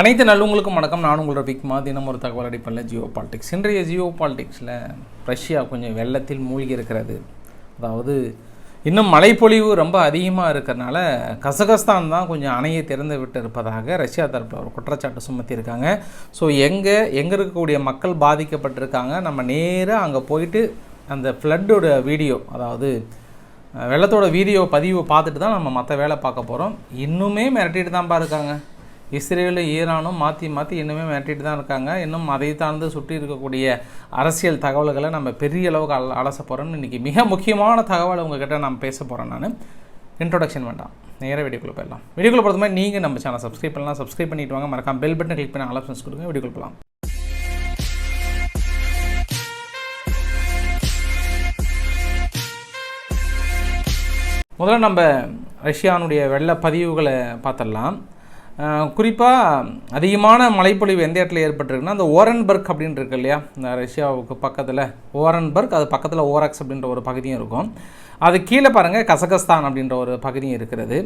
அனைத்து நல்லவங்களுக்கும் வணக்கம். நான் உங்களோட பிக்மா தினம் ஒரு தகவல் அடிப்படையில் ஜியோ பாலிடிக்ஸ். இன்றைய ஜியோ பாலிடிக்ஸில் ரஷ்யா கொஞ்சம் வெள்ளத்தில் மூழ்கி இருக்கிறது. அதாவது இன்னும் மழைப்பொழிவு ரொம்ப அதிகமாக இருக்கிறனால கசகஸ்தான் தான் கொஞ்சம் அணையை திறந்து விட்டு இருப்பதாக ரஷ்யா தரப்பில் ஒரு குற்றச்சாட்டு சுமத்தியிருக்காங்க. ஸோ எங்கே எங்கே இருக்கக்கூடிய மக்கள் பாதிக்கப்பட்டிருக்காங்க. நம்ம நேராக அங்கே போயிட்டு அந்த ஃப்ளட்டோட வீடியோ அதாவது வெள்ளத்தோட வீடியோ பதிவு பார்த்துட்டு தான் நம்ம மற்ற வேலை பார்க்க போகிறோம் இன்னுமே மிரட்டிட்டு தான்ப்பா இருக்காங்க இஸ்ரேலும் ஈரானும் மாற்றி மாற்றி இன்னுமே மிரட்டிட்டு தான் இருக்காங்க. இன்னும் அதை தாழ்ந்து சுற்றி இருக்கக்கூடிய அரசியல் தகவல்களை நம்ம பெரிய அளவுக்கு அல அலச போகிறோம்னு இன்றைக்கி மிக முக்கியமான தகவல் உங்ககிட்ட நான் பேச போகிறேன் நான். இன்ட்ரொடக்ஷன் வேண்டாம். நேராக வீடியோக்குள்ளே போயிடலாம். வீடியோக்குள்ள பொறுத்த மாதிரி நீங்கள் நம்ம சேனல் சப்ஸ்கிரைப் பண்ணலாம். சப்ஸ்கிரைப் பண்ணிட்டு வாங்க. மறக்காம பெல் பட்டன் கிளிக் பண்ணி ஆலோசனை கொடுங்க. வீடியோக்குள்ள போகலாம் முதல்ல நம்ம ரஷ்யானுடைய வெள்ள பதிவுகளை பார்த்துடலாம். குறிப்பாக அதிகமான மழைப்பொழிவு எந்த இடத்துல ஏற்பட்டிருக்குன்னா அந்த ஓரன்பர்க் அப்படின்னு இருக்கு இல்லையா? இந்த ரஷ்யாவுக்கு பக்கத்தில். ஓரன்பர்க் அது பக்கத்தில் ஓரக்ஸ் அப்படின்ற ஒரு பகுதியும் இருக்கும். அது கீழே பாருங்கள் கசகஸ்தான் அப்படின்ற ஒரு பகுதியும் இருக்கிறது.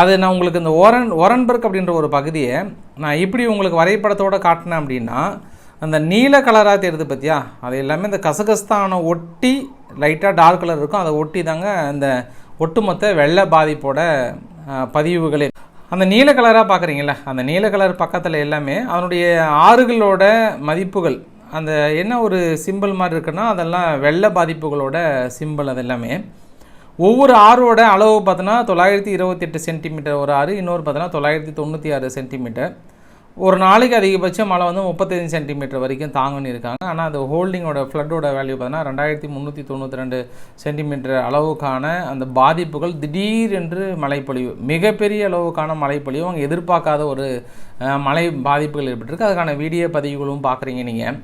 அது நான் உங்களுக்கு இந்த ஓரன் ஓரன்பர்க் அப்படின்ற ஒரு பகுதியை நான் இப்படி உங்களுக்கு வரைபடத்தோடு காட்டினேன் அப்படின்னா அந்த நீல கலராக தெரியுது பார்த்தியா அது எல்லாமே இந்த கசகஸ்தானை ஒட்டி லைட்டாக டார்க் கலர் இருக்கும். அதை ஒட்டி தாங்க இந்த ஒட்டுமொத்த வெள்ள பாதிப்போட பதிவுகளே. அந்த நீல கலராக பார்க்குறீங்களா அந்த நீல கலர் பக்கத்தில் எல்லாமே அதனுடைய ஆறுகளோட மதிப்புகள் அந்த என்ன ஒரு சிம்பிள் மாதிரி இருக்குன்னா அதெல்லாம் வெள்ள பாதிப்புகளோட சிம்பிள் அது எல்லாமே. ஒவ்வொரு ஆறோட அளவு பார்த்தோன்னா தொள்ளாயிரத்தி இருபத்தெட்டு சென்டிமீட்டர் ஒரு ஆறு இன்னொரு பார்த்தோன்னா தொள்ளாயிரத்தி தொண்ணூற்றி ஆறு சென்டிமீட்டர் ஒரு நாளைக்கு அதிகபட்சம் மழை வந்து முப்பத்தஞ்சு சென்டிமீட்டர் வரைக்கும் தாங்கன்னு இருக்காங்க. ஆனால் அந்த ஹோல்டிங்கோட ஃப்ளட்டோட வேல்யூ பார்த்தீங்கன்னா ரெண்டாயிரத்தி முந்நூற்றி தொண்ணூற்றி ரெண்டு சென்டிமீட்டர் அளவுக்கான அந்த பாதிப்புகள் திடீரென்று மழைப்பொழிவு மிகப்பெரிய அளவுக்கான மழைப்பொழிவு அவங்க எதிர்பார்க்காத ஒரு மழை பாதிப்புகள் ஏற்பட்டிருக்கு. அதுக்கான வீடியோ பதிவுகளும் பார்க்குறீங்க நீங்கள்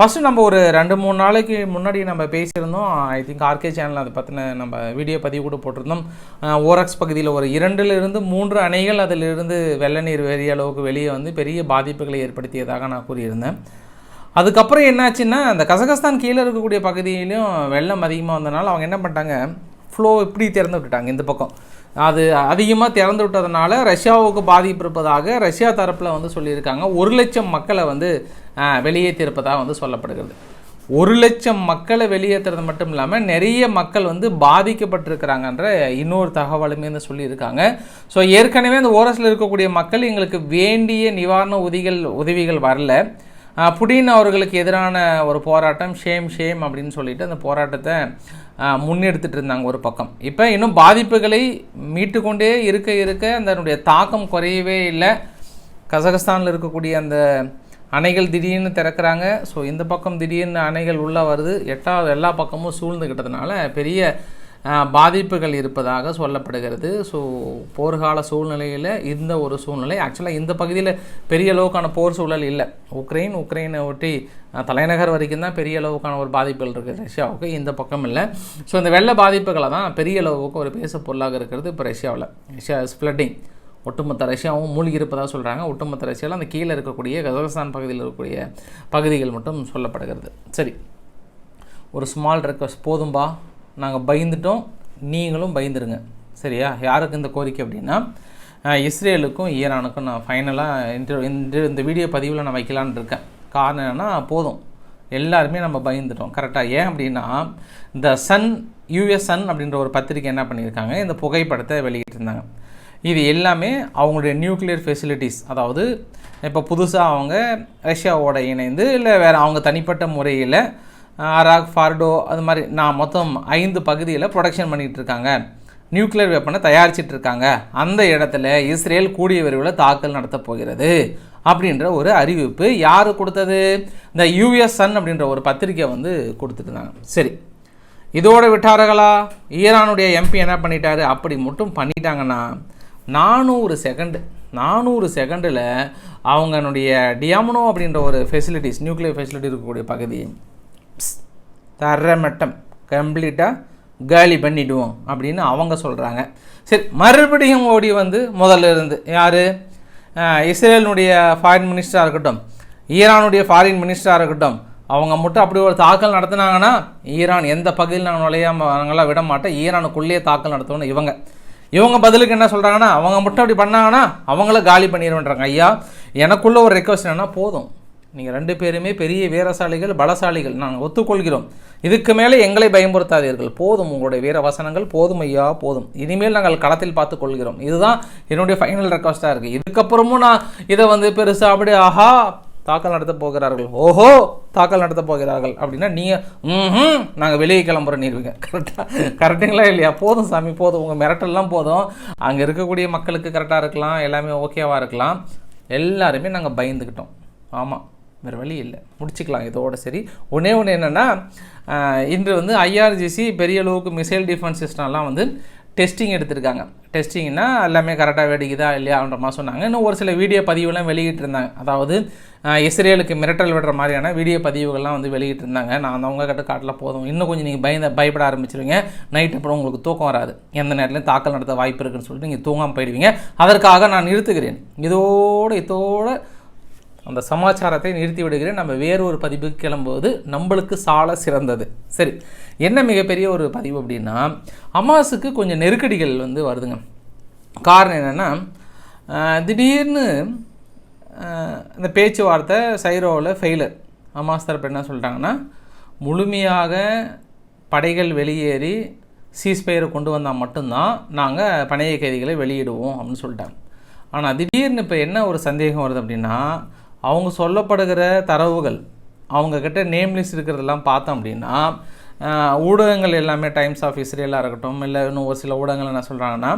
ஃபஸ்ட்டு நம்ம ஒரு ரெண்டு மூணு நாளைக்கு முன்னாடி நம்ம பேசியிருந்தோம். ஐ திங்க் ஆர்கே சேனல் அதை பற்றின நம்ம வீடியோ பதிவு கூட போட்டிருந்தோம். ஓரக்ஸ் பகுதியில் ஒரு இரண்டிலிருந்து மூன்று அணைகள் அதிலிருந்து வெள்ள நீர் வெளிய அளவுக்கு வெளியே வந்து பெரிய பாதிப்புகளை ஏற்படுத்தியதாக நான் கூறியிருந்தேன். அதுக்கப்புறம் என்னாச்சுன்னா அந்த கசகஸ்தான் கீழே இருக்கக்கூடிய பகுதியிலையும் வெள்ளம் அதிகமாக வந்தனால அவங்க என்ன பண்ணிட்டாங்க ஃப்ளோ இப்படி திறந்து விட்டுட்டாங்க இந்த பக்கம். அது அதிகமாக திறந்து விட்டதுனால ரஷ்யாவுக்கு பாதிப்பு இருப்பதாக ரஷ்யா தரப்பில் வந்து சொல்லியிருக்காங்க. ஒரு லட்சம் மக்களை வந்து வெளியேற்றியிருப்பதாக வந்து சொல்லப்படுகிறது. ஒரு லட்சம் மக்களை வெளியேற்றுறது மட்டும் இல்லாமல் நிறைய மக்கள் வந்து பாதிக்கப்பட்டிருக்கிறாங்கன்ற இன்னொரு தகவலுமே வந்து சொல்லியிருக்காங்க. ஸோ ஏற்கனவே அந்த ஓரஸில் இருக்கக்கூடிய மக்கள் எங்களுக்கு வேண்டிய நிவாரண உதவிகள் உதவிகள் வரல. புடின் அவர்களுக்கு எதிரான ஒரு போராட்டம் ஷேம் ஷேம் அப்படின்னு சொல்லிட்டு அந்த போராட்டத்தை முன்னெடுத்துட்டு இருந்தாங்க ஒரு பக்கம். இப்போ இன்னும் பாதிப்புகளை மீட்டுக்கொண்டே இருக்க இருக்க அதனுடைய தாக்கம் குறையவே இல்லை. கசகஸ்தானில் இருக்கக்கூடிய அந்த அணைகள் திடீர்னு திறக்கிறாங்க. ஸோ இந்த பக்கம் திடீர்னு அணைகள் உள்ளே வருது. எட்டாவது எல்லா பக்கமும் சூழ்ந்துக்கிட்டதுனால பெரிய பாதிப்புகள் இருப்பதாக சொல்லப்படுகிறது. ஸோ போர்க்கால சூழ்நிலையில் இந்த ஒரு சூழ்நிலை ஆக்சுவலாக இந்த பகுதியில் பெரிய அளவுக்கான போர் சூழல் இல்லை. உக்ரைன் உக்ரைனை ஒட்டி தலைநகர் வரைக்கும் தான் பெரிய அளவுக்கான ஒரு பாதிப்புகள் இருக்குது. ரஷ்யாவுக்கு இந்த பக்கம் இல்லை. ஸோ இந்த வெள்ள பாதிப்புகளை தான் பெரிய அளவுக்கு ஒரு பேச பொருளாக இருக்கிறது இப்போ ரஷ்யாவில். ரஷ்யா இஸ் ஃப்ளட்டிங் ஒட்டுமொத்த ரஷ்யாவும் மூழ்கி இருப்பதாக சொல்கிறாங்க ஒட்டுமொத்த ரஷ்யாவில் அந்த கீழே இருக்கக்கூடிய கஜகஸ்தான் பகுதியில் இருக்கக்கூடிய பகுதிகள் மட்டும் சொல்லப்படுகிறது. சரி. ஒரு ஸ்மால் ரெக்வஸ்ட் போதும்பா. நாங்கள் பயந்துட்டோம் நீங்களும் பயந்துருங்க. சரியா? யாருக்கு இந்த கோரிக்கை அப்படின்னா இஸ்ரேலுக்கும் ஈரானுக்கும் நான் ஃபைனலாக இன்டர் இந்த இந்த வீடியோ பதிவில் நான் வைக்கலான்னு இருக்கேன். காரணம் என்னென்னா போதும். எல்லாருமே நம்ம பயந்துட்டோம். கரெக்டாக ஏன் அப்படின்னா இந்த சன் யூஎஸ் சன் அப்படின்ற ஒரு பத்திரிக்கை என்ன பண்ணியிருக்காங்க? இந்த புகைப்படத்தை வெளியிட்டிருந்தாங்க. இது எல்லாமே அவங்களுடைய நியூக்ளியர் ஃபெசிலிட்டிஸ் அதாவது இப்போ புதுசாக அவங்க ரஷ்யாவோட இணைந்து இல்லை வேறு அவங்க தனிப்பட்ட முறையில் அராக் ஃபார்டோ அது மாதிரி நான் மொத்தம் ஐந்து பகுதியில் ப்ரொடக்ஷன் பண்ணிகிட்டு இருக்காங்க. நியூக்ளியர் வெப்பனை தயாரிச்சிட்டு இருக்காங்க. அந்த இடத்துல இஸ்ரேல் கூடிய விரைவில் தாக்கல் நடத்தப் போகிறது அப்படின்ற ஒரு அறிவிப்பு யார் கொடுத்தது? இந்த யூஎஸ் சன் அப்படின்ற ஒரு பத்திரிக்கை வந்து கொடுத்துருந்தாங்க சரி. இதோடு விட்டார்களா? ஈரானுடைய எம்பி என்ன பண்ணிட்டாரு? அப்படி மட்டும் பண்ணிட்டாங்கன்னா நானூறு செகண்டு நானூறு செகண்டில் அவங்களுடைய டியாமனோ அப்படின்ற ஒரு ஃபெசிலிட்டிஸ் நியூக்ளியர் ஃபெசிலிட்டி இருக்கக்கூடிய பகுதி தரமட்டம் கம்ப்ளீட்டாக காலி பண்ணிவிடுவோம் அப்படின்னு அவங்க சொல்கிறாங்க சரி மறுபடியும் ஓடி வந்து முதல்ல இருந்து யார்? இஸ்ரேலினுடைய ஃபாரின் மினிஸ்டராக இருக்கட்டும் ஈரானுடைய ஃபாரின் மினிஸ்டராக இருக்கட்டும் அவங்க மட்டும் அப்படி ஒரு தாக்கல் நடத்தினாங்கன்னா ஈரான் எந்த பகுதியில் நாங்கள் நுழையாமல் நாங்களாம் விட மாட்டோம். ஈரானுக்குள்ளேயே தாக்கல் நடத்தணும் இவங்க. இவங்க பதிலுக்கு என்ன சொல்கிறாங்கன்னா அவங்க மட்டும் அப்படி பண்ணாங்கன்னா அவங்கள காலி பண்ணிடுவேன்றாங்க ஐயா எனக்குள்ளே ஒரு ரெக்வஸ்ட் என்னன்னா போதும். நீங்கள் ரெண்டு பேருமே பெரிய வீரசாலிகள் பலசாலிகள். நாங்கள் ஒத்துக்கொள்கிறோம். இதுக்கு மேலே எங்களை பயன்படுத்தாதீர்கள் போதும் உங்களுடைய வீர வசனங்கள் போதும் ஐயா போதும். இனிமேல் நாங்கள் களத்தில் பார்த்து கொள்கிறோம். இதுதான் என்னுடைய ஃபைனல் ரெக்வஸ்ட்டாக இருக்குது இதுக்கப்புறமும் நான் இதை வந்து பெருசாக அப்படியே ஆஹா தாக்கல் நடத்த போகிறார்கள். ஓஹோ தாக்கல் நடத்த போகிறார்கள். அப்படின்னா நீங்கள் ம் நாங்கள் வெளியே கிளம்புறோம் நீருவீங்க கரெக்டாக கரெக்டுங்களா இல்லையா? போதும் சாமி போதும். உங்கள் மிரட்டல்லாம் போதும். அங்கே இருக்கக்கூடிய மக்களுக்கு கரெக்டாக இருக்கலாம். எல்லாமே ஓகேவாக இருக்கலாம். எல்லாருமே நாங்கள் பயந்துக்கிட்டோம் ஆமாம் வேறு வழி இல்லை. முடிச்சுக்கலாம். இதோட சரி. ஒன்றே ஒன்று என்னென்னா இன்று வந்து ஐஆர்ஜிசி பெரிய அளவுக்கு மிசைல் டிஃபென்ஸ் சிஸ்டம்லாம் வந்து டெஸ்டிங் எடுத்திருக்காங்க. டெஸ்டிங்னா எல்லாமே கரெக்டாக வெடிக்குதா இல்லையான்ற மாதிரி சொன்னாங்க. இன்னும் ஒரு சில வீடியோ பதிவுலாம் வெளியிட்டிருந்தாங்க. அதாவது இஸ்ரேலுக்கு மிரட்டல் விடுற மாதிரியான வீடியோ பதிவுகள்லாம் வந்து வெளியிட்டிருந்தாங்க. நான் அந்த அவங்க கிட்ட காட்டில் போதும். இன்னும் கொஞ்சம் நீங்கள் பயந்த பயப்பட ஆரம்பிச்சிருவீங்க. நைட் அப்புறம் உங்களுக்கு தூக்கம் வராது. எந்த நேரத்துலையும் தாக்கல் நடத்த வாய்ப்பு இருக்குன்னு சொல்லிட்டு நீங்கள் தூங்காமல் போயிடுவீங்க. அதற்காக நான் நிறுத்துகிறேன். இதோட இதோட அந்த சமாச்சாரத்தை நிறுத்தி விடுகிறேன் நம்ம வேறு ஒரு பதிவுக்கு கிளம்புவது நம்மளுக்கு சால சிறந்தது. சரி என்ன மிகப்பெரிய ஒரு பதிவு அப்படின்னா அமாஸுக்கு கொஞ்சம் நெருக்கடிகள் வந்து வருதுங்க. காரணம் என்னென்னா திடீர்னு இந்த பேச்சுவார்த்தை சைரோவில் ஃபெயிலர் அமாஸ் தரப்பு என்ன சொல்லிட்டாங்கன்னா முழுமையாக படைகள் வெளியேறி சீஸ்பயரை கொண்டு வந்தால் மட்டும்தான் நாங்கள் பணைய கைதிகளை வெளியிடுவோம் அப்படின்னு சொல்லிட்டாங்க. ஆனால் திடீர்னு இப்போ என்ன ஒரு சந்தேகம் வருது அப்படின்னா அவங்க சொல்லப்படுகிற தரவுகள் அவங்கக்கிட்ட நேம் லிஸ்ட் இருக்கிறதெல்லாம் பார்த்தோம் அப்படின்னா ஊடகங்கள் எல்லாமே டைம்ஸ் ஆஃப் இஸ்ரேலாக இருக்கட்டும் இல்லை இன்னும் ஒரு சில ஊடகங்கள் என்ன சொல்கிறாங்கன்னா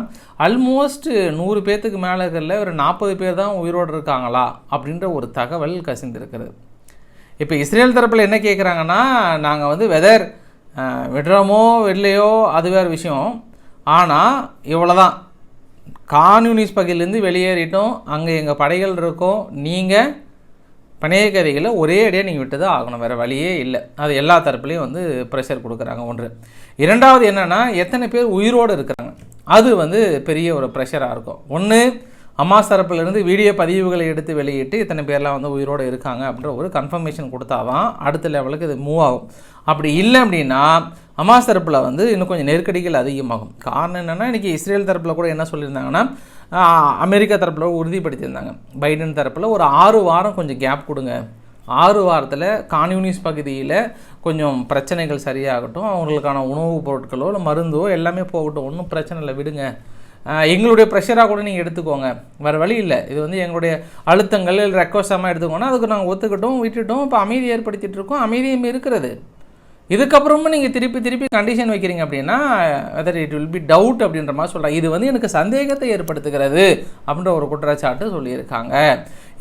ஆல்மோஸ்ட் நூறு பேர்த்துக்கு மேலே இருக்கிறதுல ஒரு நாற்பது பேர் தான் உயிரோடு இருக்காங்களா அப்படின்ற ஒரு தகவல் கசிந்திருக்கிறது. இப்போ இஸ்ரேல் தரப்பில் என்ன கேட்குறாங்கன்னா நாங்கள் வந்து வெதர் விடுறோமோ விடலையோ அது வேறு விஷயம். ஆனால் இவ்வளோ தான் கான்யூனிஸ் பகுதியிலேருந்து வெளியேறிட்டோம். அங்கே எங்கள் படைகள் இருக்கோம். நீங்கள் பணைய கதைகளை ஒரே அடியாக நீங்கள் விட்டு தான் ஆகணும். வேறு வழியே இல்லை. அது எல்லா தரப்புலையும் வந்து ப்ரெஷர் கொடுக்குறாங்க ஒன்று. இரண்டாவது என்னென்னா எத்தனை பேர் உயிரோடு இருக்கிறாங்க. அது வந்து பெரிய ஒரு ப்ரெஷராக இருக்கும். ஒன்று அம்மாஸ் தரப்புலேருந்து வீடியோ பதிவுகளை எடுத்து வெளியிட்டு இத்தனை பேர்லாம் வந்து உயிரோடு இருக்காங்க அப்படின்ற ஒரு கன்ஃபர்மேஷன் கொடுத்தா தான் அடுத்த லெவலுக்கு இது மூவ் ஆகும். அப்படி இல்லை அப்படின்னா அமாஸ் தரப்பில் வந்து இன்னும் கொஞ்சம் நெருக்கடிகள் அதிகமாகும். காரணம் என்னென்னா இன்றைக்கி இஸ்ரேல் தரப்பில் கூட என்ன சொல்லியிருந்தாங்கன்னா அமெரிக்கா தரப்பில் உறுதிப்படுத்தியிருந்தாங்க. பைடன் தரப்பில் ஒரு ஆறு வாரம் கொஞ்சம் கேப் கொடுங்க. ஆறு வாரத்தில் கான்யூனிஸ் பகுதியில் கொஞ்சம் பிரச்சனைகள் சரியாகட்டும் அவங்களுக்கான உணவுப் பொருட்களோ இல்லை மருந்தோ எல்லாமே போகட்டும் ஒன்றும் பிரச்சனை இல்லை விடுங்க. எங்களுடைய ப்ரெஷராக கூட நீங்கள் எடுத்துக்கோங்க. வேறு வழி இல்லை. இது வந்து எங்களுடைய அழுத்தங்கள் இல்லை ரெக்வஸ்டாமல் எடுத்துக்கோங்கன்னா அதுக்கு நாங்கள் ஒத்துக்கிட்டோம் விட்டுட்டோம். இப்போ அமைதி ஏற்படுத்திகிட்டு இருக்கோம். அமைதியும் இருக்கிறது. இதுக்கப்புறமும் நீங்கள் திருப்பி திருப்பி கண்டிஷன் வைக்கிறீங்க அப்படின்னா whether it will be doubt அப்படின்ற மாதிரி சொல்கிறாங்க இது வந்து எனக்கு சந்தேகத்தை ஏற்படுத்துகிறது அப்படின்ற ஒரு குற்றச்சாட்டு சொல்லியிருக்காங்க.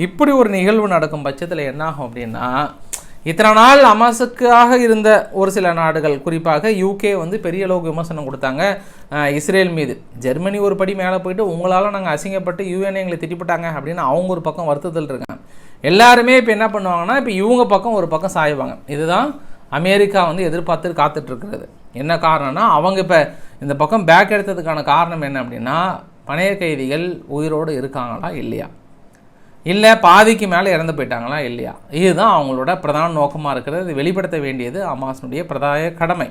இப்படி ஒரு நிகழ்வு நடக்கும் பட்சத்தில் என்னாகும் அப்படின்னா இத்தனை நாள் அமாசுக்காக இருந்த ஒரு சில நாடுகள் குறிப்பாக யூகே வந்து பெரிய அளவுக்கு விமர்சனம் கொடுத்தாங்க. இஸ்ரேல் மீது. ஜெர்மனி ஒரு படி மேலே போயிட்டு உங்களால் நாங்கள் அசிங்கப்பட்டு யூஎன் எங்களை திட்டிப்பட்டாங்க அப்படின்னு அவங்க ஒரு பக்கம் வருத்தத்தில் இருக்காங்க. எல்லாருமே இப்போ என்ன பண்ணுவாங்கன்னா இப்போ இவங்க பக்கம் ஒரு பக்கம் சாய்வாங்க. இதுதான் அமெரிக்கா வந்து எதிர்பார்த்து காத்துட்ருக்கிறது. என்ன காரணம்னா அவங்க இப்போ இந்த பக்கம் பேக் எடுத்ததுக்கான காரணம் என்ன அப்படின்னா பணைய கைதிகள் உயிரோடு இருக்காங்களா இல்லையா? இல்லை பாதிக்கு மேலே இறந்து போயிட்டாங்களா இல்லையா? இதுதான் அவங்களோட பிரதான நோக்கமாக இருக்கிறது. இது வெளிப்படுத்த வேண்டியது அமாசனுடைய பிரதாய கடமை.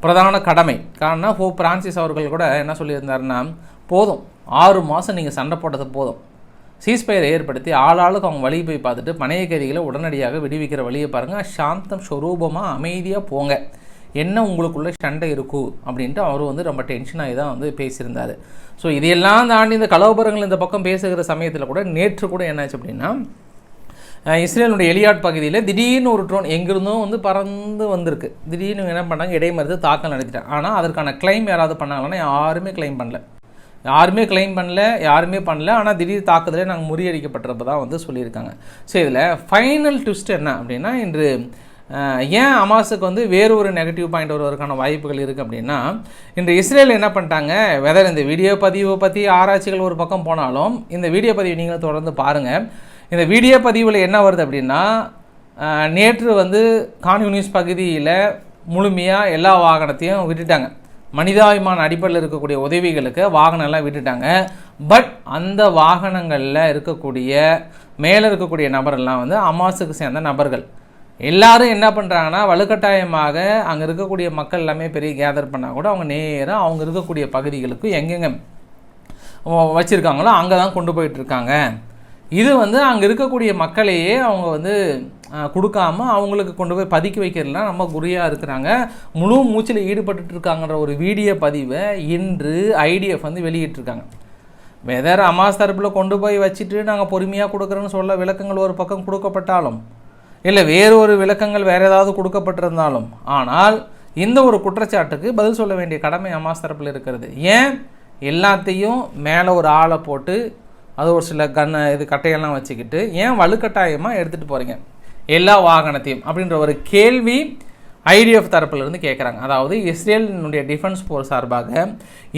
பிரதான கடமை. காரணம் ஹோ பிரான்சிஸ் அவர்கள் கூட என்ன சொல்லியிருந்தாருன்னா போதும். ஆறு மாதம் நீங்கள் சண்டை போட்டது போதும். சீஸ்பயரை ஏற்படுத்தி ஆளாளுக்கு அவங்க வழி போய் பார்த்துட்டு பணைய கைதிகளை உடனடியாக விடுவிக்கிற வழியை பாருங்கள் சாந்தம் ஸ்வரூபமாக அமைதியாக போங்க. என்ன உங்களுக்குள்ள சண்டை இருக்கும் அப்படின்ட்டு அவர் வந்து ரொம்ப டென்ஷனாகி தான் வந்து பேசியிருந்தார். ஸோ இதையெல்லாம் தாண்டி இந்த கலவரங்கள் இந்த பக்கம் பேசுகிற சமயத்தில் கூட நேற்று கூட என்னாச்சு அப்படின்னா இஸ்ரேலுடைய எலியாட் பகுதியில் திடீர்னு ஒரு ட்ரோன் எங்கிருந்தும் வந்து பறந்து வந்திருக்கு. திடீர்னு என்ன பண்ணாங்க இடைமறித்து தாக்கல் நடத்திட்டாங்க. ஆனால் அதற்கான கிளைம் யாராவது பண்ணாங்கன்னா யாருமே கிளைம் பண்ணல. யாருமே கிளைம் பண்ணல யாருமே பண்ணல. ஆனால் திடீர் தாக்குதலே நாங்கள் முறியடிக்கப்பட்டிருப்ப தான் வந்து சொல்லியிருக்காங்க. ஸோ இதில் ஃபைனல் ட்விஸ்ட் என்ன அப்படின்னா இன்று ஏன் அமாஸுக்கு வந்து வேறு ஒரு நெகட்டிவ் பாயிண்ட் வருவதற்கான வாய்ப்புகள் இருக்குது அப்படின்னா இன்று இஸ்ரேல் என்ன பண்ணிட்டாங்க? வெதர் இந்த வீடியோ பதிவை பற்றி ஆராய்ச்சிகள் ஒரு பக்கம் போனாலும் இந்த வீடியோ பதிவு நீங்களும் தொடர்ந்து பாருங்கள் இந்த வீடியோ பதிவில் என்ன வருது அப்படின்னா நேற்று வந்து கான்யூனிஸ் பகுதியில் முழுமையாக எல்லா வாகனத்தையும் விட்டுட்டாங்க. மனிதாபிமான அடிப்படையில் இருக்கக்கூடிய உதவிகளுக்கு வாகனம்லாம் விட்டுட்டாங்க. பட் அந்த வாகனங்களில் இருக்கக்கூடிய மேலே இருக்கக்கூடிய நபரெல்லாம் வந்து அமாஸுக்கு சேர்ந்த நபர்கள். எல்லாரும் என்ன பண்ணுறாங்கன்னா வலுக்கட்டாயமாக அங்கே இருக்கக்கூடிய மக்கள் எல்லாமே பெரிய கேதர் பண்ணால் கூட அவங்க நேராக அவங்க இருக்கக்கூடிய பகுதிகளுக்கு எங்கெங்கே வச்சுருக்காங்களோ அங்கே தான் கொண்டு போயிட்டுருக்காங்க இது வந்து அங்கே இருக்கக்கூடிய மக்களையே அவங்க வந்து கொடுக்காம அவங்களுக்கு கொண்டு போய் பதுக்கி வைக்கிறதுலாம் நம்ம குறியாக இருக்கிறாங்க. முழு மூச்சில் ஈடுபட்டு இருக்காங்கன்ற ஒரு வீடியோ பதிவை இன்று ஐடிஎஃப் வந்து வெளியிட்டிருக்காங்க. வெதர் அமாஸ் தரப்பில் கொண்டு போய் வச்சுட்டு நாங்கள் பொறுமையாக கொடுக்குறோன்னு சொல்ல விளக்கங்கள் ஒரு பக்கம் கொடுக்கப்பட்டாலும் இல்லை வேறு ஒரு விளக்கங்கள் வேறு ஏதாவது கொடுக்கப்பட்டிருந்தாலும் ஆனால் இந்த ஒரு குற்றச்சாட்டுக்கு பதில் சொல்ல வேண்டிய கடமை அமாஸ் தரப்பில் இருக்கிறது. ஏன்? எல்லாத்தையும் மேலே ஒரு ஆளை போட்டு அது ஒரு சில கன்னை இது கட்டையெல்லாம் வச்சுக்கிட்டு ஏன் வலுக்கட்டாயமாக எடுத்துகிட்டு போகிறீங்க எல்லா வாகனத்தையும் அப்படின்ற ஒரு கேள்வி ஐடிஎஃப் தரப்பிலிருந்து கேட்குறாங்க அதாவது இஸ்ரேலினுடைய டிஃபென்ஸ் போர் சார்பாக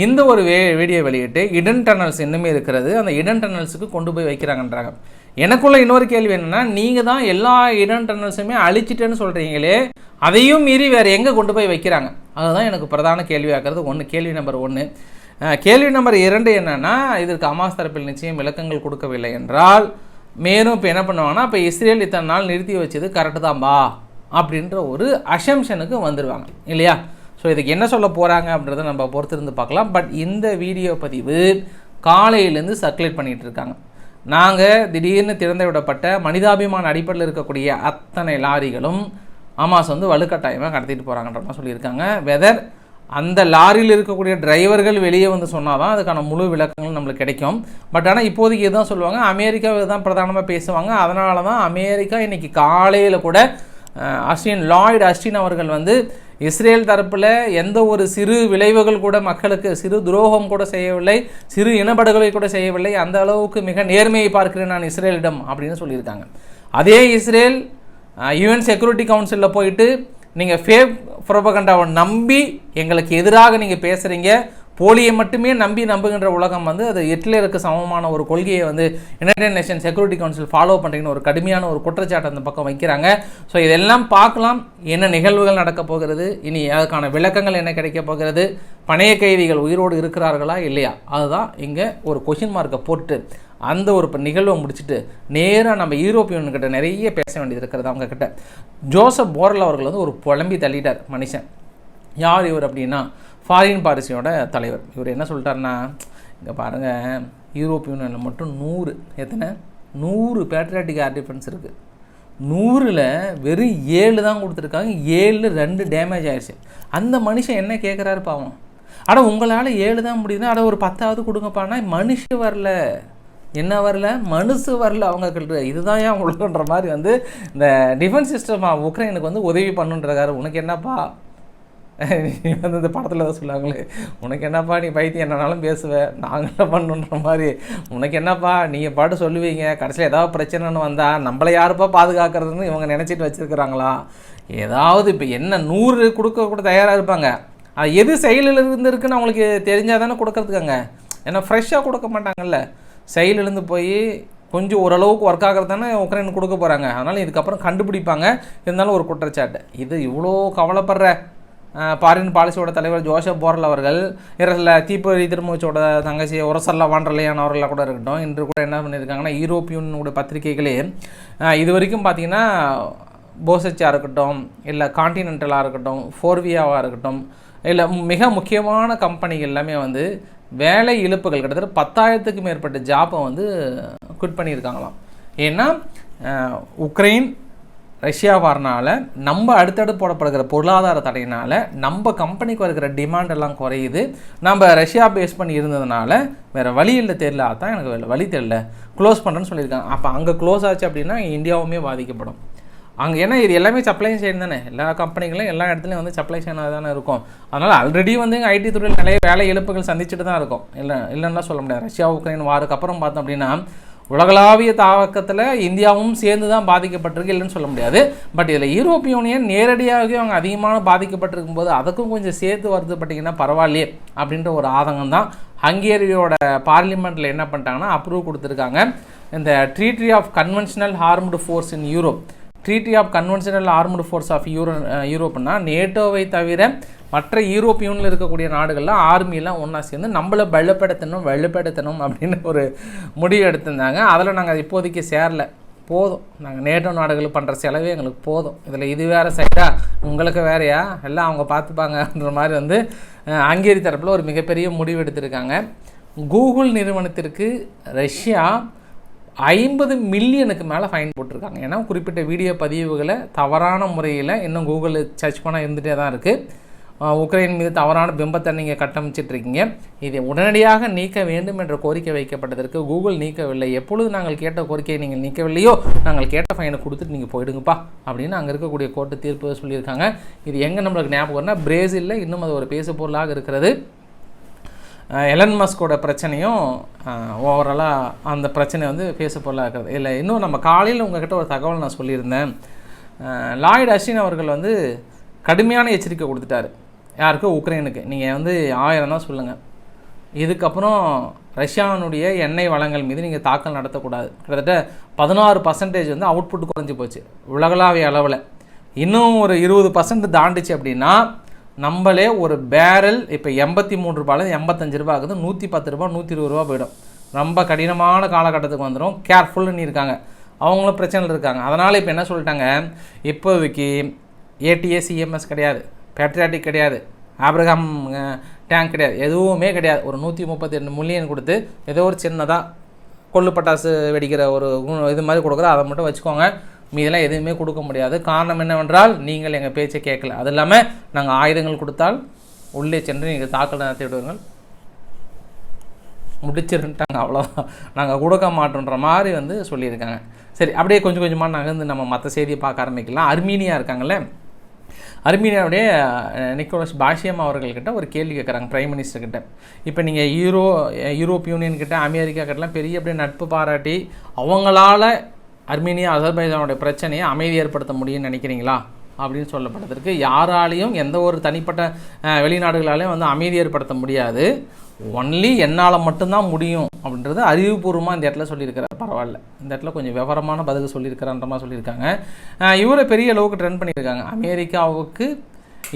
இந்த ஒரு வே வீடியோ வெளியிட்டு இடன் டனல்ஸ் இன்னுமே இருக்கிறது. அந்த இடன் டனல்ஸுக்கு கொண்டு போய் வைக்கிறாங்கன்றாங்க. எனக்குள்ள இன்னொரு கேள்வி என்னென்னா நீங்கள் தான் எல்லா இடன் டனல்ஸுமே அழிச்சிட்டேன்னு சொல்கிறீங்களே அதையும் மீறி வேறு எங்கே கொண்டு போய் வைக்கிறாங்க? அதுதான் எனக்கு பிரதான கேள்வியாக்குறது. ஒன்று கேள்வி நம்பர் ஒன்று கேள்வி நம்பர் இரண்டு என்னென்னா இதற்கு அமாஸ் தரப்பில் நிச்சயம் விளக்கங்கள் கொடுக்கவில்லை என்றால் மேலும் இப்போ என்ன பண்ணுவாங்கன்னா இப்போ இஸ்ரேல் இத்தனை நாள் நிறுத்தி வச்சது கரெக்டு தான்பா அப்படின்ற ஒரு அசம்ஷனுக்கு வந்துடுவாங்க இல்லையா? ஸோ இதுக்கு என்ன சொல்ல போகிறாங்க அப்படின்றத நம்ம பொறுத்திருந்து பார்க்கலாம். பட் இந்த வீடியோ பதிவு காலையிலேருந்து சர்க்குலேட் பண்ணிகிட்டு இருக்காங்க. நாங்கள் திடீர்னு திறந்து விடப்பட்ட மனிதாபிமான அடிப்படையில் இருக்கக்கூடிய அத்தனை லாரிகளும் அமாஸ் வந்து வலுக்கட்டாயமாக கடத்திட்டு போகிறாங்கன்ற மாதிரி சொல்லியிருக்காங்க. வெதர் அந்த லாரியில் இருக்கக்கூடிய டிரைவர்கள் வெளியே வந்து சொன்னால் தான் அதுக்கான முழு விளக்கங்கள் நம்மளுக்கு கிடைக்கும். பட் ஆனால் இப்போதைக்கு இதுதான் சொல்லுவாங்க. அமெரிக்காவை தான் பிரதானமாக பேசுவாங்க. அதனால தான் அமெரிக்கா இன்னைக்கு காலையில் கூட அஸ்டின் லாய்டு அஸ்டின் அவர்கள் வந்து இஸ்ரேல் தரப்பில் எந்த ஒரு சிறு விளைவுகள் கூட மக்களுக்கு சிறு துரோகம் கூட செய்யவில்லை சிறு இனப்படுகொலை கூட செய்யவில்லை. அந்த அளவுக்கு மிக நேர்மையை பார்க்கிறேன் நான் இஸ்ரேலிடம் அப்படின்னு சொல்லியிருக்காங்க. அதே இஸ்ரேல் யுஎன் செக்யூரிட்டி கவுன்சிலில் போயிட்டு நீங்கள் ஃபேக் புரபகண்டாவை நம்பி எங்களுக்கு எதிராக நீங்கள் பேசுகிறீங்க போலியை மட்டுமே நம்பி நம்புகின்ற உலகம் வந்து அது ஹிட்லருக்கு சமமான ஒரு கொள்கையை வந்து United Nation Security Council follow பண்ணுறீங்கன்னு ஒரு கடுமையான ஒரு குற்றச்சாட்டு அந்த பக்கம் வைக்கிறாங்க. ஸோ இதெல்லாம் பார்க்கலாம். என்ன நிகழ்வுகள் நடக்கப் போகிறது? இனி அதுக்கான விளக்கங்கள் என்ன கிடைக்க போகிறது? பணைய கைதிகள் உயிரோடு இருக்கிறார்களா இல்லையா? அதுதான் இங்கே ஒரு கொஷின் மார்க்கை போட்டு அந்த ஒரு நிகழ்வை முடிச்சுட்டு நேராக நம்ம யூரோப்பியன் கிட்ட நிறைய பேச வேண்டியது இருக்கிறது அவங்க கிட்ட. ஜோசப் போரல் அவர்கள் வந்து ஒரு புலம்பி தள்ளிட்டார் மனுஷன். யார் இவர் அப்படின்னா? ஃபாரின் பாரிசியோட தலைவர். இவர் என்ன சொல்லிட்டாருன்னா இங்கே பாருங்கள் யூரோப் யூனியனில் மட்டும் நூறு எத்தனை? நூறு பேட்ரியாட்டிக் ஏர் டிஃபென்ஸ் இருக்குது நூறில் வெறும் ஏழு தான் கொடுத்துருக்காங்க ஏழு ரெண்டு டேமேஜ் ஆயிடுச்சு அந்த மனுஷன் என்ன கேட்குறாரு பாவம்? ஆனால் உங்களால் ஏழு தான் முடியுதுன்னா அட ஒரு பத்தாவது கொடுங்கப்பானா மனுஷன் வரல. என்ன வரல? மனுசு வரல அவங்க கிட்ட. இதுதான் ஏன் உலகன்ற மாதிரி வந்து இந்த டிஃபென்ஸ் சிஸ்டம் உக்ரைனுக்கு வந்து உதவி பண்ணுன்றக்காரு உனக்கு என்னப்பா? நீ வந்து இந்த படத்தில் தான் சொல்லுவாங்களே உனக்கு என்னப்பா நீ பைத்தியம் என்னனாலும் பேசுவேன் நாங்களும் பண்ணுன்ற மாதிரி. உனக்கு என்னப்பா நீங்கள் பாட்டு சொல்லுவீங்க கடைசியில் ஏதாவது பிரச்சனைன்னு வந்தால் நம்மளை யாருப்பா பாதுகாக்கிறதுன்னு இவங்க நினச்சிட்டு வச்சுருக்கிறாங்களா? ஏதாவது இப்போ என்ன நூறு கொடுக்க கூட தயாராக இருப்பாங்க. அது எது செயலிலிருந்து இருக்குன்னு அவங்களுக்கு தெரிஞ்சால் தானே கொடுக்கறதுக்காங்க. ஏன்னா ஃப்ரெஷ்ஷாக கொடுக்க மாட்டாங்கல்ல. செயலிலேருந்து போய் கொஞ்சம் ஓரளவுக்கு ஒர்க் ஆகிறது தானே உக்ரைன் கொடுக்க போகிறாங்க அதனால் இதுக்கப்புறம் கண்டுபிடிப்பாங்க. இருந்தாலும் ஒரு குற்றச்சாட்டு. இது இவ்வளோ கவலைப்படுற பாரின் பாலிசியோட தலைவர் ஜோசப் போரல் அவர்கள் இரசில் தீப்பொறி திருமூச்சோட தங்கச்சி ஒரசல்லா வாண்டர்லையான் அவர்களாக கூட இருக்கட்டும் இன்று கூட என்ன பண்ணியிருக்காங்கன்னா யூரோப்பியனோட பத்திரிகைகளே இது வரைக்கும் பார்த்தீங்கன்னா போசச்சாக இருக்கட்டும் இல்லை காண்டினென்டலாக இருக்கட்டும் ஃபோர்வியாவாக இருக்கட்டும் இல்லை மிக முக்கியமான கம்பெனிகள் எல்லாமே வந்து வேலை இழப்புகள் கிட்டத்தட்ட பத்தாயிரத்துக்கு மேற்பட்ட ஜாப்பை வந்து குட் பண்ணியிருக்காங்களாம். ஏன்னா உக்ரைன் ரஷ்யா வரனால நம்ம அடுத்தடுத்து போடப்படுகிற பொருளாதார தடையினால் நம்ம கம்பெனிக்கு இருக்கிற டிமாண்ட் எல்லாம் குறையுது. நம்ம ரஷ்யா பேஸ் பண்ணி இருந்ததுனால வேறு வழி இல்லை தெரியல. அதான் எனக்கு வழி தெரியல. க்ளோஸ் பண்ணுறேன்னு சொல்லியிருக்காங்க. அப்போ அங்கே க்ளோஸ் ஆச்சு அப்படின்னா இந்தியாவுமே பாதிக்கப்படும். அங்கே ஏன்னா இது எல்லாமே சப்ளை செயின் தானே. எல்லா கம்பெனிகளும் எல்லா இடத்துலையும் வந்து சப்ளை செயினாக தானே இருக்கும். அதனால் ஆல்ரெடி வந்து ஐடி துறையில் நிறைய வேலை இழப்புகள் சந்திச்சுட்டு தான் இருக்கும். இல்லை இல்லைன்னா சொல்ல முடியாது. ரஷ்யா உக்ரைன் வாருக்கு அப்புறம் பார்த்தோம் அப்படின்னா உலகளாவிய தாக்கத்தில் இந்தியாவும் சேர்ந்து தான் பாதிக்கப்பட்டிருக்கு இல்லைன்னு சொல்ல முடியாது. பட் இதில் யூரோப்பிய யூனியன் நேரடியாகவே அவங்க அதிகமான பாதிக்கப்பட்டிருக்கும் போது அதுக்கும் கொஞ்சம் சேர்த்து வருது பார்த்தீங்கன்னா பரவாயில்லையே அப்படின்ற ஒரு ஆதங்கம் தான் ஹங்கேரியோட பார்லிமெண்ட்டில் என்ன பண்ணிட்டாங்கன்னா அப்ரூவ் கொடுத்துருக்காங்க. இந்த treaty of conventional armed force in Europe treaty of conventional armed force of euro யூரோப்னா நேட்டோவை தவிர மற்ற யூரோப்பியனில் இருக்கக்கூடிய நாடுகள்லாம் ஆர்மியெல்லாம் ஒன்றா சேர்ந்து நம்மளை பலப்படுத்தணும் வலுப்படுத்தணும் அப்படின்னு ஒரு முடிவு எடுத்திருந்தாங்க. அதில் நாங்கள் இப்போதைக்கு சேரல. போதும். நாங்கள் நேட்டோ நாடுகள் பண்ணுற செலவே எங்களுக்கு போதும். இதில் இது வேறு சைடா உங்களுக்கு வேறையா? எல்லாம் அவங்க பார்த்துப்பாங்கன்ற மாதிரி வந்து அஹ், ஹங்கேரி தரப்பில் ஒரு மிகப்பெரிய முடிவு எடுத்திருக்காங்க. கூகுள் நிறுவனத்திற்கு ரஷ்யா ஐம்பது மில்லியனுக்கு மேலே ஃபைன் போட்டிருக்காங்க. ஏன்னா குறிப்பிட்ட வீடியோ பதிவுகளை தவறான முறையில் இன்னும் கூகுளில் சர்ச் பண்ணால் இருந்துகிட்டே தான் இருக்குது உக்ரைன் மீது தவறான பிம்பத்தை நீங்கள் கட்டமைச்சிட்டு இருக்கீங்க இதை உடனடியாக நீக்க வேண்டும் என்ற கோரிக்கை வைக்கப்பட்டதற்கு கூகுள் நீக்கவில்லை. எப்பொழுது நாங்கள் கேட்ட கோரிக்கையை நீங்கள் நீக்கவில்லையோ நாங்கள் கேட்ட ஃபைனை கொடுத்துட்டு நீங்கள் போயிடுங்கப்பா அப்படின்னு அங்கே இருக்கக்கூடிய கோர்ட்டு தீர்ப்பு சொல்லியிருக்காங்க. இது எங்கே நம்மளுக்கு ஞாபகம்னா பிரேசிலில் இன்னும் அது ஒரு பேசு பொருளாக இருக்கிறது. எலன் மஸ்கோட பிரச்சனையும் ஓவராலாக அந்த பிரச்சனை வந்து பேச பொருளாக இருக்கிறது. இல்லை இன்னும் நம்ம காலையில் உங்ககிட்ட ஒரு தகவல் நான் சொல்லியிருந்தேன். லாய்டு அஸ்வின் அவர்கள் வந்து கடுமையான எச்சரிக்கை கொடுத்துட்டாரு. யாருக்கு? உக்ரைனுக்கு. நீங்கள் வந்து ஆயிரம் தான் சொல்லுங்கள் இதுக்கப்புறம் ரஷ்யாவினுடைய எண்ணெய் வளங்கள் மீது நீங்கள் தாக்கல் நடத்தக்கூடாது. கிட்டத்தட்ட பதினாறு பர்சன்டேஜ் வந்து அவுட்புட் குறைஞ்சி போச்சு. உலகளாவிய அளவில். இன்னும் ஒரு இருபது பர்சன்ட் தாண்டிச்சு அப்படின்னா நம்மளே ஒரு பேரல் இப்போ எண்பத்தி மூணு ரூபாயில் எண்பத்தஞ்சு ரூபா ஆகுது நூற்றி பத்து ரூபா நூற்றி இருபது ரூபா போயிடும். ரொம்ப கடினமான காலகட்டத்துக்கு வந்துடும் கேர்ஃபுல்னு இருக்காங்க. அவங்களும் பிரச்சனையில் இருக்காங்க. அதனால் இப்போ என்ன சொல்லிட்டாங்க? இப்போதைக்கு ஏடிஎஸ் இஎம்எஸ் கிடையாது. பேட்ரியாட்டிக் கிடையாது. ஆப்ரகாம் டேங்க் கிடையாது. எதுவுமே கிடையாது. ஒரு நூற்றி முப்பத்தி ரெண்டு மில்லியன் கொடுத்து ஏதோ ஒரு சின்னதாக கொள்ளு பட்டாசு வெடிக்கிற ஒரு இது மாதிரி கொடுக்குறோம். அதை மட்டும் வச்சுக்கோங்க. மீதெல்லாம் எதுவுமே கொடுக்க முடியாது. காரணம் என்னவென்றால் நீங்கள் எங்கள் பேச்சை கேட்கல. அது இல்லாமல் நாங்கள் ஆயுதங்கள் கொடுத்தால் உள்ளே சென்று நீங்கள் தாக்கல் நடத்தி விடுவீர்கள். முடிச்சிருந்துட்டாங்க அவ்வளோதான் நாங்கள் கொடுக்க மாட்டோன்ற மாதிரி வந்து சொல்லியிருக்காங்க. சரி அப்படியே கொஞ்சம் கொஞ்சமாக நகர்ந்து நம்ம மற்ற செய்தியை பார்க்க ஆரம்பிக்கலாம். அர்மீனியா இருக்காங்கல்ல? அர்மீனியாவுடைய நிக்கோலஸ் பாஷியம் அவர்கள்கிட்ட ஒரு கேள்வி கேட்குறாங்க பிரைம் மினிஸ்டர்கிட்ட இப்போ நீங்கள் யூரோ யூரோப் யூனியன் கிட்ட அமெரிக்கா கிட்டலாம் பெரிய அப்படியே நட்பு பாராட்டி அவங்களால அர்மீனியா அசர்பைஜானுடைய பிரச்சனையை அமைதி ஏற்படுத்த முடியும்னு நினைக்கிறீங்களா? அப்படின்னு சொல்லப்பட்டதற்கு யாராலையும் எந்த ஒரு தனிப்பட்ட வெளிநாடுகளாலையும் வந்து அமைதி ஏற்படுத்த முடியாது. ஒன்லி என்னால் மட்டும்தான் முடியும் அப்படின்றது அறிவுபூர்வமாக இந்த இடத்துல சொல்லியிருக்கிறார். பரவாயில்ல. இந்த இடத்துல கொஞ்சம் விவரமான பதில் சொல்லியிருக்கிறான்ற மாதிரி சொல்லியிருக்காங்க. இவரை பெரிய அளவுக்கு ட்ரெண்ட் பண்ணியிருக்காங்க. அமெரிக்காவுக்கு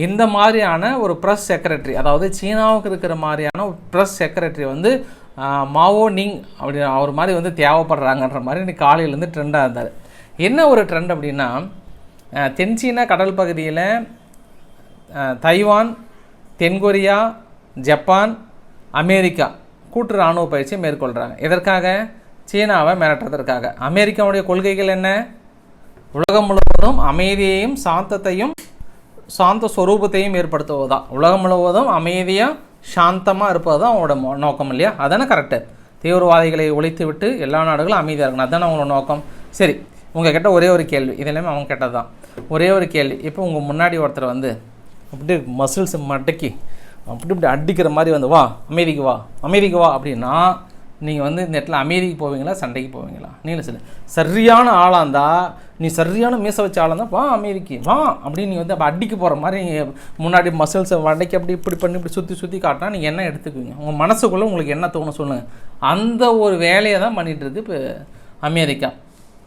இந்த மாதிரியான ஒரு ப்ரெஸ் செக்ரட்டரி அதாவது சீனாவுக்கு இருக்கிற மாதிரியான ஒரு ப்ரெஸ் செக்ரட்டரி வந்து மாவோ நிங் அப்படி அவர் மாதிரி வந்து தேவைப்படுறாங்கன்ற மாதிரி இன்னைக்கு காலையிலேருந்து ட்ரெண்டாக இருந்தார். என்ன ஒரு ட்ரெண்ட் அப்படின்னா தென்சீனா கடல் பகுதியில் தைவான் தென்கொரியா ஜப்பான் அமெரிக்கா கூட்டு இராணுவ பயிற்சி மேற்கொள்கிறாங்க எதற்காக? சீனாவை மிரட்டுறதற்காக அமெரிக்காவுடைய கொள்கைகள் என்ன? உலகம் முழுவதும் அமைதியையும் சாந்தத்தையும் சாந்த ஸ்வரூபத்தையும் ஏற்படுத்துவதுதான். உலகம் முழுவதும் அமைதியாக சாந்தமாக இருப்பது தான் அவங்களோட நோக்கம் இல்லையா? அதானே கரெக்டு தீவிரவாதிகளை ஒழித்து விட்டு எல்லா நாடுகளும் அமைதியாக இருக்கணும். அதுதானே அவங்களோட நோக்கம்? சரி உங்கள் கிட்ட ஒரே ஒரு கேள்வி. இதெல்லாமே அவங்க கேட்டது தான் ஒரே ஒரு கேள்வி. இப்போ உங்கள் முன்னாடி ஒருத்தர் வந்து அப்படியே மசில்ஸ் மடக்கி அப்படி இப்படி அடிக்கிற மாதிரி வந்து வா அமைதிக்கு வா அமைதிக்கு வா அப்படின்னா நீங்கள் வந்து இந்த இடத்துல அமைதிக்கு போவீங்களா சண்டைக்கு போவீங்களா? நீங்களே சொல்லு சரியான ஆளாக இருந்தால் நீ சரியான மீச வச்ச ஆளாக இருந்தால் வா அமைதிக்கு வா அப்படின்னு நீ வந்து அப்போ அடிக்க போகிற மாதிரி முன்னாடி மசில்ஸை வடைக்கு அப்படி இப்படி பண்ணி இப்படி சுற்றி சுற்றி காட்டினா நீங்கள் என்ன எடுத்துக்குவீங்க? உங்கள் மனசுக்குள்ளே உங்களுக்கு என்ன தோணும் சொல்லுங்கள் அந்த ஒரு வேலையை தான் பண்ணிகிட்டு இருக்கு இப்போ அமெரிக்கா.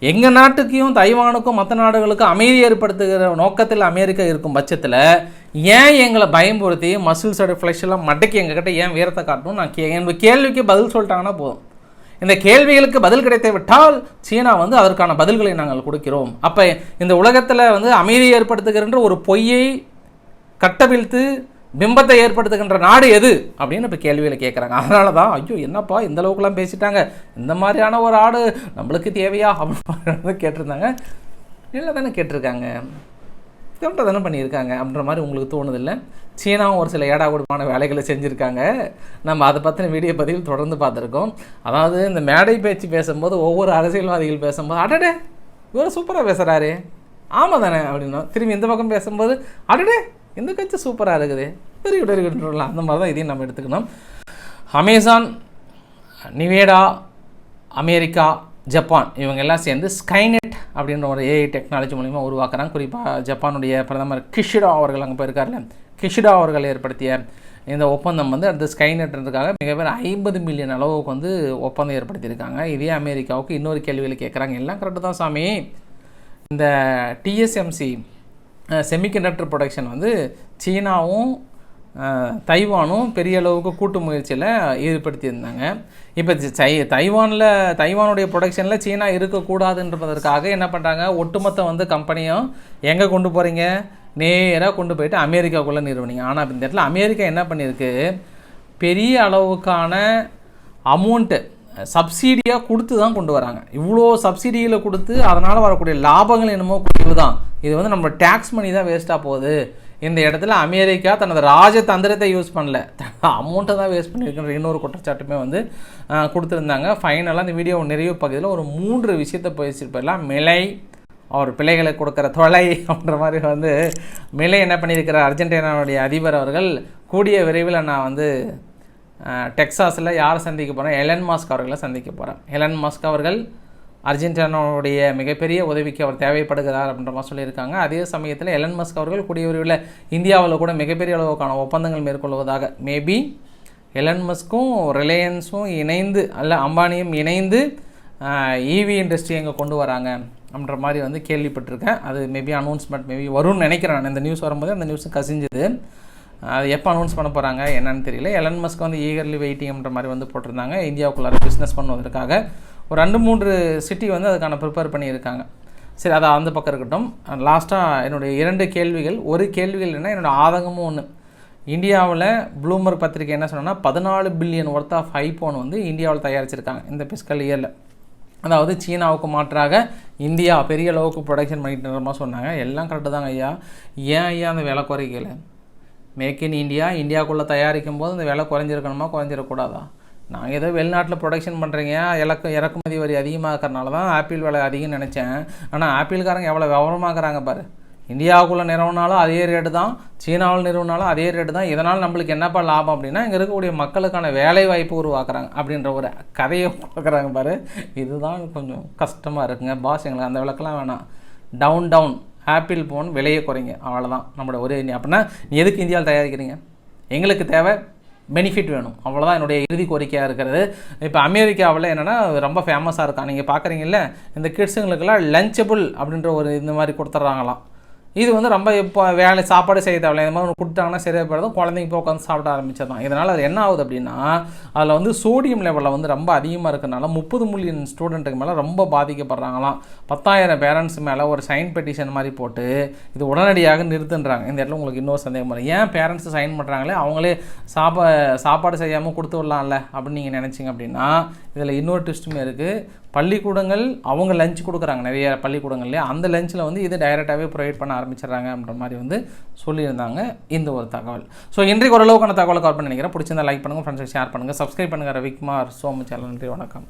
எங்கள் நாட்டுக்கும் தைவானுக்கும் மற்ற நாடுகளுக்கும் அமைதி ஏற்படுத்துகிற நோக்கத்தில் அமெரிக்கா இருக்கும் பட்சத்தில் ஏன் எங்களை பயன்படுத்தி மசில்ஸோட ஃப்ளஷ் மடக்கி எங்ககிட்ட ஏன் வீரத்தை காட்டணும் நான் கே என்னோட கேள்விக்கு பதில் சொல்லிட்டாங்கன்னா போதும். இந்த கேள்விகளுக்கு பதில் கிடைத்து விட்டால் சீனா வந்து அதற்கான பதில்களை நாங்கள் கொடுக்கிறோம். அப்போ இந்த உலகத்தில் வந்து அமைதி ஏற்படுத்துகின்ற ஒரு பொய்யை கட்டவிழ்த்து பிம்பத்தை ஏற்படுத்துகின்ற நாடு எது? அப்படின்னு இப்போ கேள்வியில் கேட்குறாங்க அதனால தான் ஐயோ என்னப்பா இந்த அளவுக்குலாம் பேசிட்டாங்க. இந்த மாதிரியான ஒரு ஆடு நம்மளுக்கு தேவையா? அப்படின்னு கேட்டிருந்தாங்க. இல்லை தானே கேட்டிருக்காங்க. கரெக்டாக தானே பண்ணியிருக்காங்க அப்படின்ற மாதிரி உங்களுக்கு தோணுதில்லை? சீனாவும் ஒரு சில ஏடாகூடமான வேலைகளை செஞ்சுருக்காங்க. நம்ம அதை பற்றின வீடியோ பதிவில் தொடர்ந்து பார்த்துருக்கோம். அதாவது இந்த மேடை பேச்சு பேசும்போது ஒவ்வொரு அரசியல்வாதிகள் பேசும்போது அடடே இவர் சூப்பராக பேசுகிறாரு ஆமாம் தானே அப்படின்னா திரும்பி இந்த பக்கம் பேசும்போது அடடே இந்த கட்சி சூப்பராக இருக்குது. வெரி குட் வெரி அந்த மாதிரி தான் இதையும் நம்ம எடுத்துக்கணும். அமேசான் நிவேடா அமெரிக்கா ஜப்பான் இவங்க எல்லாம் சேர்ந்து ஸ்கைநெட் அப்படின்ற ஒரு ஏஐ டெக்னாலஜி மூலிமா உருவாக்குறாங்க. குறிப்பாக ஜப்பானுடைய பிரதமர் கிஷிடா அவர்கள் அங்கே போயிருக்காருல கிஷிடா அவர்கள் ஏற்படுத்திய இந்த ஒப்பந்தம் வந்து அடுத்த ஸ்கைநெட்ன்றதுக்காக மிகப்பெரிய ஐம்பது மில்லியன் அளவுக்கு வந்து ஒப்பந்தம் ஏற்படுத்தியிருக்காங்க. இதே அமெரிக்காவுக்கு இன்னொரு கேள்வியில் கேட்குறாங்க. எல்லாம் கரெக்டு தான் சாமி. இந்த டிஎஸ்எம்சி செமிகண்டக்டர் ப்ரொடக்ஷன் வந்து சீனாவும் தைவானும் பெரிய அளவுக்கு கூட்டு முயற்சியில் ஈடுபடுத்தியிருந்தாங்க. இப்போ சை தைவானில் தைவானுடைய ப்ரொடக்ஷனில் சீனா இருக்கக்கூடாதுன்றதற்காக என்ன பண்ணுறாங்க ஒட்டுமொத்த வந்து கம்பெனியும் எங்கே கொண்டு போகிறீங்க நேராக கொண்டு போயிட்டு அமெரிக்காவுக்குள்ளே நிறுவனீங்க. ஆனால் இந்த இடத்துல அமெரிக்கா என்ன பண்ணியிருக்கு? பெரிய அளவுக்கான அமௌண்ட்டு சப்சிடியாக கொடுத்து தான் கொண்டு வராங்க. இவ்வளோ சப்சிடியில் கொடுத்து அதனால் வரக்கூடிய லாபங்கள் என்னமோ குறைவு தான் இது வந்து நம்ம டேக்ஸ் மணி தான் வேஸ்ட்டாக போகுது. இந்த இடத்துல அமெரிக்கா தனது ராஜதந்திரத்தை யூஸ் பண்ணல. அமௌண்ட்டை தான் வேஸ்ட் பண்ணியிருக்கின்ற இன்னொரு குற்றச்சாட்டுமே வந்து கொடுத்துருந்தாங்க. ஃபைனலாக இந்த வீடியோ நிறைவு பகுதியில் ஒரு மூன்று விஷயத்தை பேசியிருப்பெல்லாம் மிலை அவர் பிள்ளைகளை கொடுக்குற தொலை அப்படின்ற மாதிரி வந்து மிலை என்ன பண்ணியிருக்கிற அர்ஜென்டினாவுடைய அதிபர் அவர்கள் கூடிய விரைவில் நான் வந்து டெக்ஸாஸில் யாரை சந்திக்க போகிறேன் எலன் மாஸ்க் அவர்களை சந்திக்க போகிறேன் எலன் மாஸ்க் அவர்கள் அர்ஜென்டினாவுடைய மிகப்பெரிய உதவிக்கு அவர் தேவைப்படுகிறார் அப்படின்ற மாதிரி சொல்லியிருக்காங்க. அதே சமயத்தில் எலன் மஸ்க் அவர்கள் கூடிய விரைவில் இந்தியாவில் கூட மிகப்பெரிய அளவுக்கான ஒப்பந்தங்கள் மேற்கொள்வதாக. மேபி எலன் மஸ்க்கும் ரிலையன்ஸும் இணைந்து அல்ல அம்பானியும் இணைந்து ஈவி இண்டஸ்ட்ரி எங்கே கொண்டு வராங்க அப்படின்ற மாதிரி வந்து கேள்விப்பட்டிருக்கேன். அது மேபி அனௌன்ஸ்மெண்ட் மேபி வரும்னு நினைக்கிறேன் நான். இந்த நியூஸ் வரும்போது அந்த நியூஸ் கசிஞ்சுது. அது எப்போ அனௌன்ஸ் பண்ண போகிறாங்க என்னன்னு தெரியல. எலன் மஸ்க் வந்து ஈகர்லி வெயிட்டிங்ன்ற மாதிரி வந்து போட்டிருந்தாங்க. இந்தியாவுக்குள்ளார பிஸ்னஸ் பண்ணுவதற்காக. ஒரு ரெண்டு மூன்று சிட்டி வந்து அதுக்கான ப்ரிப்பேர் பண்ணியிருக்காங்க. சரி அதை அந்த பக்கம் இருக்கட்டும். லாஸ்ட்டாக என்னுடைய இரண்டு கேள்விகள். ஒரு கேள்விகள் என்ன என்னோட ஆதங்கமும் ஒன்று இந்தியாவில் ப்ளூமர் பத்திரிக்கை என்ன சொன்னால் பதினாலு பில்லியன் ஒர்த் ஆஃப் ஐஃபோன் வந்து இந்தியாவில் தயாரிச்சிருக்காங்க இந்த பிஸ்கல் இயரில் அதாவது சீனாவுக்கு மாற்றாக இந்தியா பெரிய அளவுக்கு ப்ரொடக்ஷன் பண்ணிட்டு சொன்னாங்க. எல்லாம் கரெக்டு தாங்க ஐயா. ஏன் ஐயா அந்த விலை குறைக்கல? மேக் இன் இந்தியா இந்தியாவுக்குள்ளே தயாரிக்கும் போது அந்த விலை குறைஞ்சிருக்கணுமா குறைஞ்சிடக்கூடாதா நான் ஏதோ வெளிநாட்டில் ப்ரொடக்ஷன் பண்ணுறீங்க இலக்கு இறக்குமதி வரி அதிகமாகறனால தான் ஆப்பிள் விலை அதிகம்னு நினச்சேன். ஆனால் ஆப்பிள்காரங்க எவ்வளோ விவரமாகறாங்க பாரு. இந்தியாவுக்குள்ளே நிறுவனாலும் அதே ரேட்டு தான் சீனாவில் நிறுவனாலும் அதே ரேட்டு தான். இதனால் நம்மளுக்கு என்னப்பா லாபம் அப்படின்னா இங்கே இருக்கக்கூடிய மக்களுக்கான வேலை வாய்ப்பு உருவாக்குறாங்க அப்படின்ற ஒரு கதையை பார்க்குறாங்க பாரு. இதுதான் கொஞ்சம் கஷ்டமாக இருக்குங்க. பாஸ் எங்களுக்கு அந்த விளக்கெல்லாம் வேணாம். டவுன் டவுன் ஆப்பிள் ஃபோன் விலையை குறைங்க. அவ்வளோதான் நம்மளோட ஒரே அப்படின்னா நீ எதுக்கு இந்தியாவில் தயாரிக்கிறீங்க? எங்களுக்கு தேவை பெனிஃபிட் வேணும். அவ்வளோதான் என்னுடைய இறுதி கோரிக்கையாக இருக்கிறது. இப்போ அமெரிக்காவில் என்னென்னா ரொம்ப ஃபேமஸாக இருக்கான் நீங்கள் பார்க்குறீங்கல்ல இந்த கிட்ஸுங்களுக்கெல்லாம் லஞ்சபிள் அப்படின்ற ஒரு இந்த மாதிரி கொடுத்துட்றாங்களாம். இது வந்து ரொம்ப இப்போ வேலை சாப்பாடு செய்ய தேவையில்ல. இந்த மாதிரி கொடுத்தாங்கன்னா சரியாக போயிடும். குழந்தைங்க போய் உட்காந்து சாப்பிட ஆரம்பிச்சதான் இதனால் அது என்ன ஆகுது அப்படின்னா அதில் வந்து சோடியம் லெவலில் வந்து ரொம்ப அதிகமாக இருக்கிறனால முப்பது மில்லியன் ஸ்டூடெண்ட்டுக்கு மேலே ரொம்ப பாதிக்கப்படுறாங்களாம். பத்தாயிரம் பேரண்ட்ஸ் மேலே ஒரு சைன் பெட்டிஷன் மாதிரி போட்டு இது உடனடியாக நிறுத்துன்றாங்க. இந்த இடத்துல உங்களுக்கு இன்னொரு சந்தேகம் வரும். ஏன் பேரண்ட்ஸ் சைன் பண்ணுறாங்களே அவங்களே சாப்பா சாப்பாடு செய்யாமல் கொடுத்து விடலாம்ல அப்படின்னு நீங்கள் நினச்சிங்க அப்படின்னா இதில் இன்னொரு ட்விஸ்ட்டுமே இருக்குது பள்ளிக்கூடங்கள் அவங்க லஞ்ச் கொடுக்குறாங்க. நிறைய பள்ளிக்கூடங்கள்லேயே அந்த லஞ்சில் வந்து இது டைரெக்டாகவே ப்ரொவைட் பண்ண ஆரம்பிச்சிடுறாங்க அப்படின்ற மாதிரி வந்து சொல்லியிருந்தாங்க இந்த ஒரு தகவல். ஸோ இன்றைக்கு ஓரளவுக்கான தகவலை கவர் பண்ணி நினைக்கிறேன். பிடிச்சிருந்தா லைக் பண்ணுங்கள் ஃப்ரெண்ட்ஸுக்கு ஷேர் பண்ணுங்கள் சப்ஸ்கிரைப் பண்ணுங்கள் ரவிக்குமார் சோமு சேனல். நன்றி வணக்கம்.